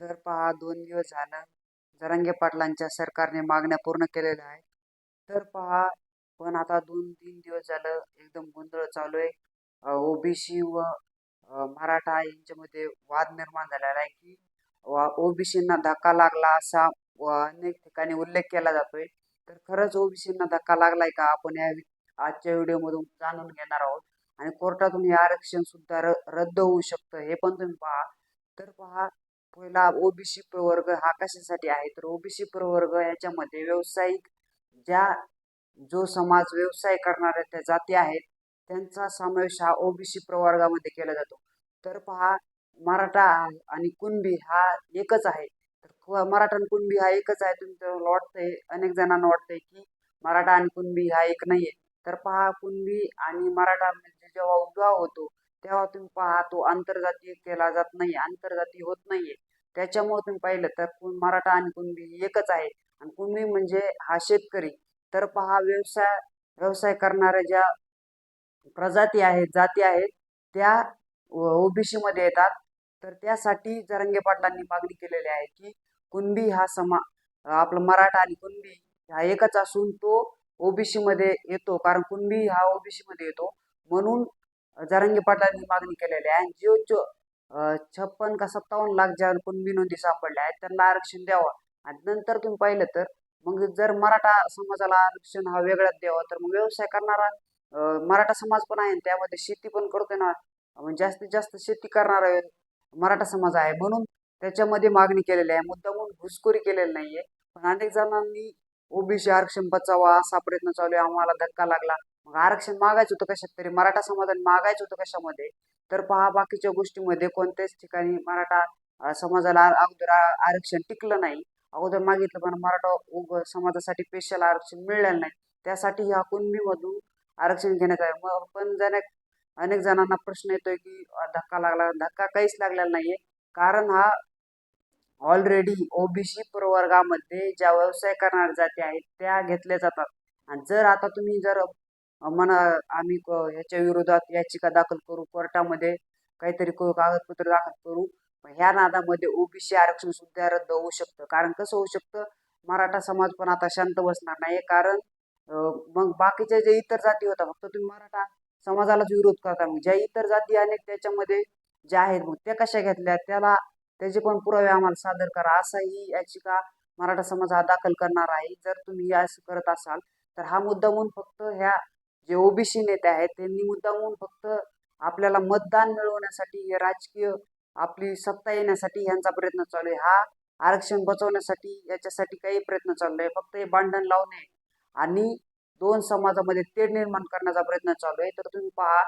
तर पहा दोन दिवस झालं. जरांगे पाटलांच्या सरकारने मागण्या पूर्ण केलेल्या आहेत. तर पहा पण आता दोन तीन दिवस झालं एकदम गोंधळ चालू आहे. ओबीसी व मराठा यांच्यामध्ये वाद निर्माण झालेला आहे की ओबीसींना धक्का लागला असा अनेक ठिकाणी उल्लेख केला जातोय. तर खरंच ओबीसींना धक्का लागलाय का आपण या आजच्या व्हिडिओमधून जाणून घेणार आहोत. आणि कोर्टातून हे आरक्षण सुद्धा र रद्द होऊ शकतं हे पण तुम्ही पहा. तर पहा पहिला ओबीसी प्रवर्ग हा कशासाठी आहे? तर ओबीसी प्रवर्ग याच्यामध्ये व्यावसायिक ज्या जो समाज व्यवसाय करणाऱ्या त्या जाती आहेत त्यांचा समावेश हा ओबीसी प्रवर्गामध्ये केला जातो. तर पहा मराठा आणि कुणबी हा एकच आहे. तर मराठा आणि कुणबी हा एकच आहे. तुमचं वाटतंय अनेक जणांना वाटतंय की मराठा आणि कुणबी हा एक नाहीये. तर पहा कुणबी आणि मराठा म्हणजे जेव्हा विवाह होतो तेव्हा तुम्ही पहा तो आंतरजातीय केला जात नाही आंतरजातीय होत नाहीये. त्याच्यामुळे तुम्ही पाहिलं तर कुण- मराठा आणि कुणबी एकच आहे. आणि कुणबी म्हणजे हा शेतकरी. तर पहा व्यवसाय व्यवसाय करणाऱ्या ज्या प्रजाती आहेत जाती आहेत त्या ओबीसी मध्ये येतात. तर त्यासाठी जरंगे पाटलांनी मागणी केलेली आहे की कुणबी हा समा आपला मराठा आणि कुणबी हा एकच असून तो ओबीसी मध्ये येतो. कारण कुणबी हा ओबीसी मध्ये येतो. म्हणून जरंगी पाटलांनी मागणी केलेली आहे. जो जो छप्पन का सत्तावन्न लाख ज्या पण नोंदी सापडल्या आहेत त्यांना आरक्षण द्यावं. आणि नंतर तुम्ही पाहिलं तर मग जर मराठा समाजाला आरक्षण हा वेगळाच द्यावा तर मग व्यवसाय करणारा मराठा समाज पण आहे आणि त्यामध्ये शेती पण करतोय ना. म्हणजे जास्तीत जास्त शेती करणारा मराठा समाज आहे. म्हणून त्याच्यामध्ये मागणी केलेली आहे. मुद्दा म्हणून घुसखोरी केलेली नाहीये. पण अनेक जणांनी ओबीसी आरक्षण बचावा असा प्रयत्न चालू आहे. आम्हाला धक्का लागला. मग आरक्षण मागायचं होतं कशात तरी मराठा समाजाने मागायचं होतं कशामध्ये? तर पहा बाकीच्या गोष्टीमध्ये कोणत्याच ठिकाणी मराठा समाजाला अगोदर आरक्षण टिकलं नाही. अगोदर मागितलं पण मराठा उग समाजासाठी स्पेशल आरक्षण मिळालं नाही. त्यासाठी ह्या कुणबीमधून आरक्षण घेण्यात आहे मग पण जण अनेक जणांना प्रश्न येतोय की धक्का लागला धक्का काहीच लागलेला नाहीये. कारण हा ऑलरेडी ओबीसी प्रवर्गामध्ये ज्या व्यवसाय करणाऱ्या जाती आहेत त्या घेतल्या जातात. आणि जर आता तुम्ही जर म्हणा आम्ही क- ह्याच्या विरोधात याचिका दाखल करू कोर्टामध्ये काहीतरी क- कागदपत्र दाखल करू. ह्या नादामध्ये ओबीसी आरक्षण सुद्धा रद्द होऊ शकतं. कारण कसं होऊ शकतं? मराठा समाज पण आता शांत बसणार नाही कारण मग बाकीच्या जे इतर जाती होता फक्त तुम्ही मराठा समाजालाच विरोध करता. मग ज्या इतर जाती अनेक त्याच्यामध्ये ज्या आहेत मग त्या कशा घेतल्या? त्याला त्याचे पण पुरावे आम्हाला सादर करा. असा ही याचिका मराठा समाज हा दाखल करणार आहे. जर तुम्ही असं करत असाल तर हा मुद्दा म्हणून फक्त ह्या जे ओबीसी नेते आहेत त्यांनी मुद्दामून फक्त आपल्याला मतदान मिळवण्यासाठी राजकीय आपली सत्ता येण्यासाठी यांचा प्रयत्न चालू आहे. हा आरक्षण बचवण्यासाठी याच्यासाठी काही प्रयत्न चालू आहे. फक्त हे भांडण लावणे आणि दोन समाजामध्ये तेढ निर्माण करण्याचा प्रयत्न चालू आहे. तर तुम्ही पहा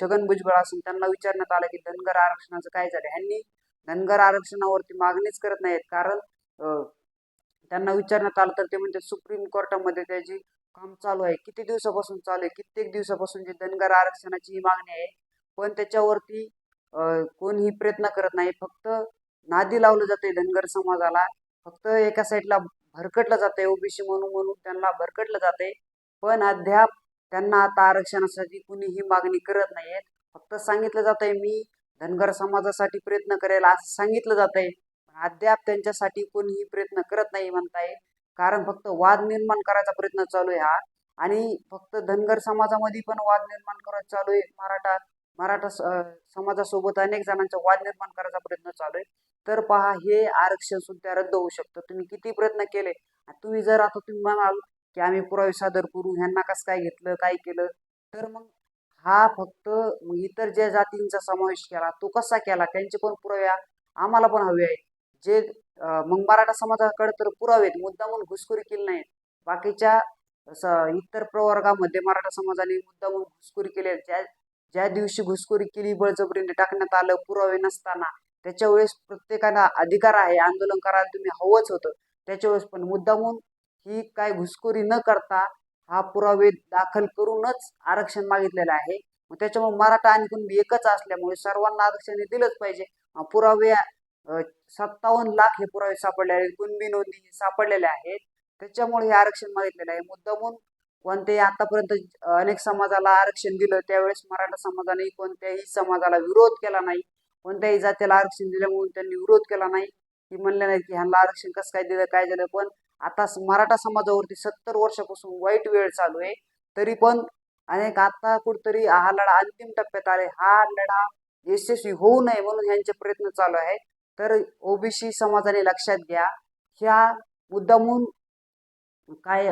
छगन भुजबळ असून त्यांना विचारण्यात आलं की धनगर आरक्षणाचं काय झालं? ह्यांनी धनगर आरक्षणावरती मागणीच करत नाहीत. कारण त्यांना विचारण्यात आलं तर ते म्हणजे सुप्रीम कोर्टामध्ये त्याची काम चालू आहे किती दिवसापासून चालू आहे कित्येक दिवसापासून जी धनगर आरक्षणाची ही मागणी आहे पण त्याच्यावरती कोणीही प्रयत्न करत नाही. फक्त नादी लावलं जाते धनगर समाजाला. फक्त एका साईडला भरकटलं जाते ओबीसी म्हणून म्हणून त्यांना भरकटलं जाते पण अद्याप त्यांना आता आरक्षणासाठी कुणीही मागणी करत नाहीये. फक्त सांगितलं जातंय मी धनगर समाजासाठी प्रयत्न करेल असं सांगितलं जात आहे अद्याप त्यांच्यासाठी कोणीही प्रयत्न करत नाही म्हणताय. कारण फक्त वाद निर्माण करायचा प्रयत्न चालू आहे हा. आणि फक्त धनगर समाजामध्ये पण वाद निर्माण करत चालू आहे मराठा मराठा स- समाजासोबत अनेक जणांचा वाद निर्माण करायचा प्रयत्न चालू आहे. तर पहा हे आरक्षण सुद्धा रद्द होऊ शकतं. तुम्ही किती प्रयत्न केले? आणि तुम्ही जर आता तुम्ही म्हणाल की आम्ही पुरावे सादर करू ह्यांना कसं काय घेतलं काय केलं? तर मग हा फक्त इतर ज्या जातींचा समावेश केला तो कसा केला? त्यांचे पण पुरावे आम्हाला पण हवे आहेत. जे मग मराठा समाजाकडे तर पुरावे मुद्दामून घुसखोरी केली नाहीत. बाकीच्या इतर प्रवर्गामध्ये मराठा समाजाने मुद्दामून घुसखोरी केली ज्या ज्या दिवशी घुसखोरी केली बळजबरीने टाकण्यात आलं पुरावे नसताना त्याच्या वेळेस प्रत्येकाला अधिकार आहे आंदोलन करायला तुम्ही हवंच होतं. त्याच्या वेळेस पण मुद्दामून ही काय घुसखोरी न करता हा पुरावे दाखल करूनच आरक्षण मागितलेलं आहे. मग त्याच्यामुळे मराठा आणि कुणबी एकच असल्यामुळे सर्वांना आरक्षण हे दिलंच पाहिजे. पुरावे सत्तावन्न लाख हे पुरावे सापडले आहेत. कुणबी नोंदी सापडलेल्या आहेत. त्याच्यामुळे हे आरक्षण मागितलेलं आहे. मुद्दामून कोणत्याही आतापर्यंत अनेक समाजाला आरक्षण दिलं त्यावेळेस मराठा समाजाने कोणत्याही समाजाला विरोध केला नाही. कोणत्याही जातीला आरक्षण दिल्यामुळे त्यांनी विरोध केला नाही. की म्हणले नाही की ह्यांना आरक्षण कसं काय दिलं काय झालं? पण आता मराठा समाजावरती सत्तर वर्षापासून वाईट वेळ चालू आहे. तरी पण अनेक आता कुठतरी हा लढा अंतिम टप्प्यात आले हा लढा यशस्वी होऊ नये म्हणून यांचे प्रयत्न चालू आहेत. तर ओबीसी समाजाने लक्षात घ्या ह्या मुद्दामून काय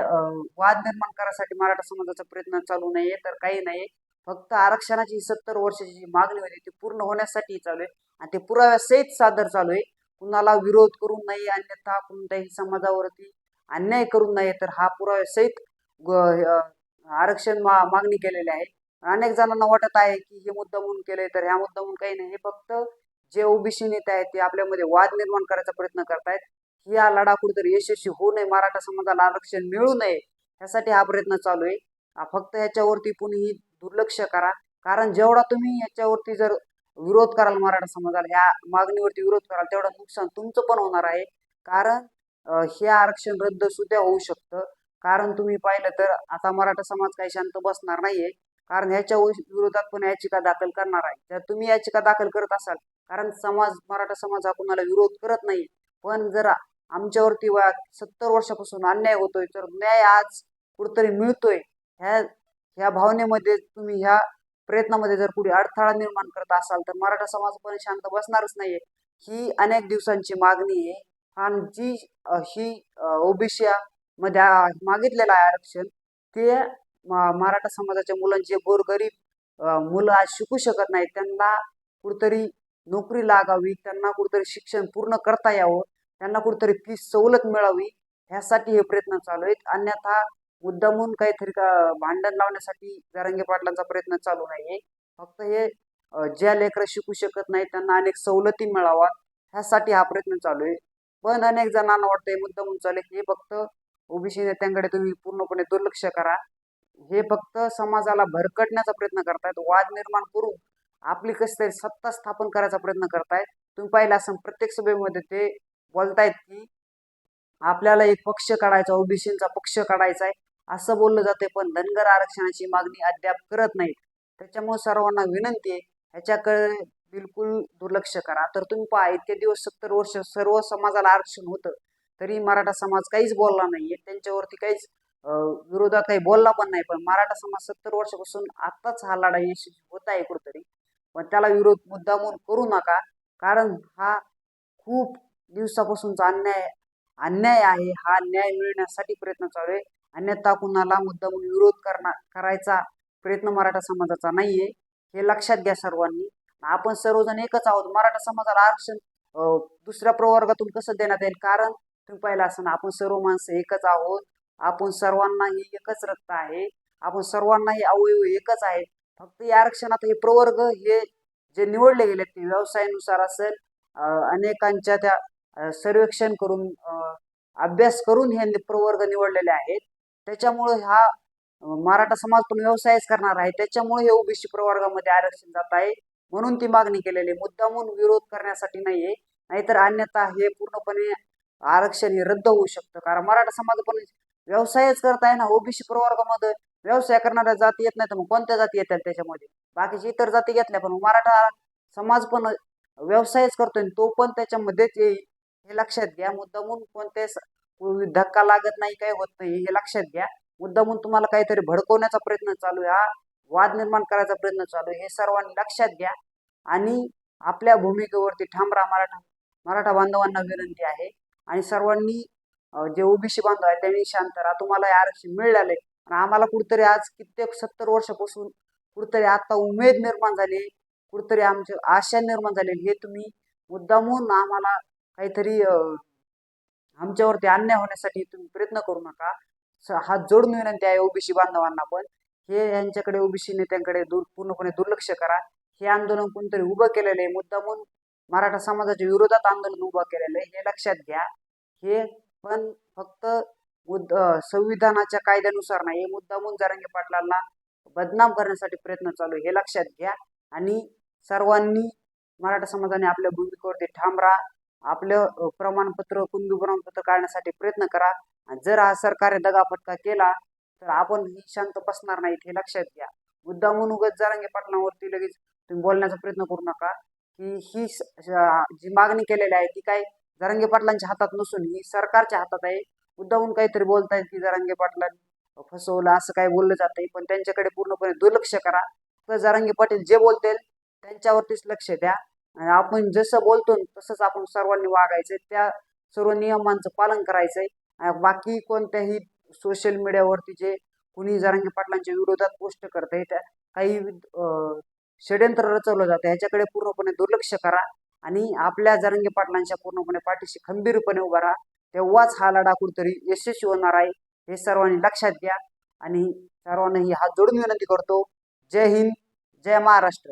वाद निर्माण करायसाठी मराठा समाजाचा प्रयत्न चालू नाहीये तर काही नाही फक्त आरक्षणाची सत्तर वर्षाची जी मागणी होती ती पूर्ण होण्यासाठी चालू आहे आणि ते पुराव्यासहित सादर चालू आहे. कुणाला विरोध करून नाही अन्यथा कोणत्याही समाजावरती अन्याय करून नाही तर हा पुराव्यासहित आरक्षण मा मागणी केलेली आहे. अनेक जणांना वाटत आहे की हे मुद्दा म्हणून केलंय तर ह्या मुद्दा म्हणून काही नाही. हे फक्त जे ओबीसी नेते आहेत ते आपल्यामध्ये वाद निर्माण करायचा प्रयत्न करतायत. या लढा कुठेतरी यशस्वी होऊ नये मराठा समाजाला आरक्षण मिळू नये यासाठी हा प्रयत्न चालू आहे. फक्त याच्यावरती कुणीही दुर्लक्ष करा. कारण जेवढा तुम्ही याच्यावरती जर विरोध कराल मराठा समाजाला ह्या मागणीवरती विरोध कराल तेवढं नुकसान तुमचं पण होणार आहे. कारण हे आरक्षण रद्द सुद्धा होऊ शकतं. कारण तुम्ही पाहिलं तर आता मराठा समाज काही शांत बसणार नाहीये. कारण ह्याच्या विरोधात पण याचिका दाखल करणार आहे. जर तुम्ही याचिका दाखल करत असाल कारण समाज मराठा समाज हा कुणाला विरोध करत नाही पण जर आमच्यावरती वा सत्तर वर्षापासून अन्याय होतोय तर न्याय आज कुठतरी मिळतोय. ह्या ह्या भावनेमध्ये तुम्ही ह्या प्रयत्नामध्ये जर कुठे अडथळा निर्माण करत असाल तर मराठा समाज पण शांत बसणारच नाहीये. ही अनेक दिवसांची मागणी आहे. आणि जी ही ओबीसी मध्ये मागितलेलं आहे आरक्षण ते मराठा समाजाच्या मुलांचे गोरगरीब मुलं आज शिकू शकत नाहीत त्यांना कुठतरी नोकरी लागावी त्यांना कुठतरी शिक्षण पूर्ण करता यावं त्यांना कुठतरी फीस सवलत मिळावी ह्यासाठी हे प्रयत्न चालू आहेत. अन्यथा मुद्दामून काहीतरी का भांडण लावण्यासाठी जरांगे पाटलांचा प्रयत्न चालू नाहीये. फक्त हे ज्या लेकरं शिकू शकत नाही त्यांना अनेक सवलती मिळाव्यात ह्यासाठी हा प्रयत्न चालू आहे. पण अनेक जणांना वाटतंय मुद्दामून चालू आहे हे फक्त ओबीसी नेत्यांकडे तुम्ही पूर्णपणे दुर्लक्ष करा. हे फक्त समाजाला भरकटण्याचा प्रयत्न करतायत वाद निर्माण करून आपली कशी तरी सत्ता स्थापन करायचा प्रयत्न करतायत. तुम्ही पाहिलं असं प्रत्येक सभेमध्ये ते बोलतायत की आपल्याला एक पक्ष काढायचा ओबीसीचा पक्ष काढायचा आहे. असं बोललं जाते पण धनगर आरक्षणाची मागणी अद्याप करत नाहीत. त्याच्यामुळे सर्वांना विनंती आहे ह्याच्याकडे बिलकुल दुर्लक्ष करा. तर तुम्ही पहा इतके दिवस सत्तर वर्ष सर्व समाजाला आरक्षण होतं तरी मराठा समाज काहीच बोलला नाहीये. त्यांच्यावरती काहीच विरोधात काही बोलला पण नाही. पण मराठा समाज सत्तर वर्षापासून आताच हा लढा यशस्वी होत आहे कुठेतरी. पण त्याला विरोध मुद्दामून करू नका. कारण हा खूप दिवसापासूनचा अन्याय अन्याय आहे. हा न्याय मिळण्यासाठी प्रयत्न चालू आहे. अन्यथा कुणाला मुद्दामून विरोध करणार करायचा प्रयत्न मराठा समाजाचा नाहीये. हे लक्षात घ्या सर्वांनी. आपण सर्वजण एकच आहोत. मराठा समाजाला आरक्षण दुसऱ्या प्रवर्गातून कसं देण्यात येईल? कारण तुम्ही पाहिलं असं आपण सर्व माणसं एकच आहोत. आपण सर्वांनाही एकच रक्त आहे. आपण सर्वांनाही अवयव एकच आहे फक्त या आरक्षणात हे प्रवर्ग हे जे निवडले गेले ते व्यवसायानुसार असेल अनेकांच्या त्या सर्वेक्षण करून अभ्यास करून हे प्रवर्ग निवडलेले आहेत. त्याच्यामुळे हा मराठा समाज पण व्यवसायच करणार आहे. त्याच्यामुळे हे ओबीसी प्रवर्गामध्ये आरक्षण जात आहे. म्हणून ती मागणी केलेली आहे. मुद्दामून विरोध करण्यासाठी नाहीये. नाहीतर अन्यथा हे पूर्णपणे आरक्षण हे रद्द होऊ शकतं. कारण मराठा समाज पण व्यवसायच करताय ना ओबीसी प्रवर्गामध्ये व्यवसाय करणाऱ्या जाती येत नाही तर मग कोणत्या जाती येतात त्याच्यामध्ये? बाकीचे इतर जाती घेतल्या पण मराठा समाज पण व्यवसायच करतोय आणि तो पण त्याच्यामध्येच येईल हे लक्षात घ्या मुद्दामून कोणते धक्का लागत नाही काय होत नाही हे लक्षात घ्या. मुद्दामून तुम्हाला काहीतरी भडकवण्याचा प्रयत्न चालू आहे हा. वाद निर्माण करायचा प्रयत्न चालू आहे हे सर्वांनी लक्षात घ्या. आणि आपल्या भूमिकेवरती ठाम राहा मराठा मराठा बांधवांना विनंती आहे. आणि सर्वांनी जे ओबीसी बांधव आहे त्यांनी शांत तुम्हाला हे आरक्षण मिळालंय. आणि आम्हाला कुठतरी आज कित्येक सत्तर वर्षापासून कुठतरी आता उमेद निर्माण झाली कुठतरी आमची आशा निर्माण झालेली हे तुम्ही मुद्दामून आम्हाला काहीतरी आमच्यावरती अन्याय होण्यासाठी तुम्ही प्रयत्न करू नका. स- हात जोडून विनंती आहे ओबीसी बांधवांना पण. हे यांच्याकडे ओबीसी नेत्यांकडे दूर पूर्णपणे दुर्लक्ष करा. हे आंदोलन कोणतरी उभं केलेलं आहे. मुद्दामून मराठा समाजाच्या विरोधात आंदोलन उभं केलेलं आहे. हे लक्षात घ्या. हे पण फक्त मुद्द संविधानाच्या कायद्यानुसार नाही हे मुद्दा जरांगे पाटलांना बदनाम करण्यासाठी प्रयत्न चालू हे लक्षात घ्या. आणि सर्वांनी मराठा समाजाने आपल्या भूमिकेवरती ठाम राहा आपलं प्रमाणपत्र कुंदू प्रमाणपत्र काढण्यासाठी प्रयत्न करा. आणि जर हा सरकारने दगाफटका केला तर आपण ही शांत बसणार नाहीत हे लक्षात घ्या. मुद्दामून उगत जरांगे पाटलांवरती लगेच तुम्ही बोलण्याचा प्रयत्न करू नका. की ही जी मागणी केलेली आहे ती काय जरांगे पाटलांच्या हातात नसून ही सरकारच्या हातात आहे. मुद्दाहून काहीतरी बोलतायत की जरांगे पाटलांनी. फसवलं असं काय बोललं जातंय पण त्यांच्याकडे पूर्णपणे दुर्लक्ष करा. तर जरांगे पाटील जे बोलतील त्यांच्यावरतीच लक्ष द्या. आणि आपण जसं बोलतो तसंच आपण सर्वांनी वागायचंय त्या सर्व नियमांचं पालन करायचंय. बाकी कोणत्याही सोशल मीडियावरती जे कुणी जरांगे पाटलांच्या विरोधात पोस्ट करतंय त्या काही षड्यंत्र रचवलं जातं. ह्याच्याकडे पूर्णपणे दुर्लक्ष करा. आणि आपल्या जरंगे पाटलांच्या पूर्णपणे पाठीशी खंबीरपणे उभा राहा. तेव्हाच हा लढा कुठेतरी यशस्वी होणार आहे हे सर्वांनी लक्षात घ्या. आणि सर्वांना ही हात जोडून विनंती करतो. जय हिंद जय महाराष्ट्र.